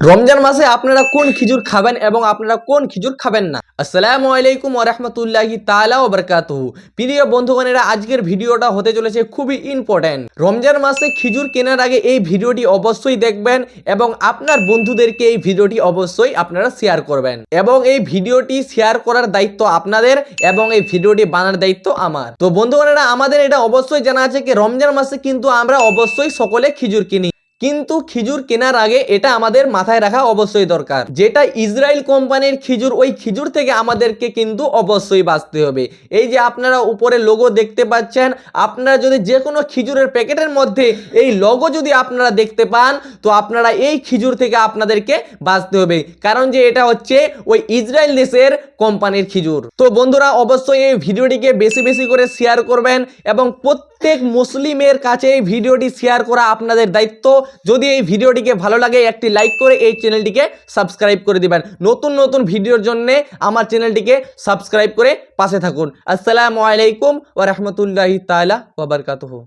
রমজান মাসে আপনারা কোন খিজুর খাবেন এবং আপনারা কোন খিজুর খাবেন না? আসসালামু আলাইকুম ওরহমতুল্লাহি তালা ও বরকাতুহু। প্রিয় বন্ধুগণেরা, আজকের ভিডিওটা হতে চলেছে খুবই ইম্পর্ট্যান্ট রমজান মাসে খিজুর কেনার আগে এই ভিডিওটি অবশ্যই দেখবেন এবং আপনার বন্ধুদেরকে এই ভিডিওটি অবশ্যই আপনারা শেয়ার করবেন। এবং এই ভিডিওটি শেয়ার করার দায়িত্ব আপনাদের এবং এই ভিডিওটি বানার দায়িত্ব আমার। তো বন্ধুগণেরা, আমাদের এটা অবশ্যই জানা আছে কি, রমজান মাসে কিন্তু আমরা অবশ্যই সকলে খিজুর কিনি। কিন্তু খিজুর কেনার আগে এটা আমাদের মাথায় রাখা অবশ্যই দরকার। যেটা ইসরায়েল কোম্পানির খিজুর, ওই খিজুর থেকে আমাদেরকে কিন্তু অবশ্যই বাঁচতে হবে। এই যে আপনারা উপরে লোগো দেখতে পাচ্ছেন, আপনারা যদি যে কোনো খিজুরের প্যাকেটের মধ্যে এই লোগো যদি আপনারা দেখতে পান, তো আপনারা এই খিজুর থেকে আপনাদেরকে বাঁচতে হবে। কারণ যে এটা হচ্ছে ওই ইসরায়েল দেশের কোম্পানির খিজুর। তো বন্ধুরা, অবশ্যই এই ভিডিওটিকে বেশি বেশি করে শেয়ার করবেন এবং প্রত্যেক মুসলিমের কাছে এই ভিডিওটি শেয়ার করা আপনাদের দায়িত্ব। যদি এই ভিডিওটিকে ভালো লাগে, একটি লাইক করে এই চ্যানেলটিকে সাবস্ক্রাইব করে দিবেন। নতুন নতুন ভিডিওর জন্য আমার চ্যানেলটিকে সাবস্ক্রাইব করে পাশে থাকুন। আসসালামু আলাইকুম ওয়া রাহমাতুল্লাহি তাআলা ওয়া বারাকাতুহু।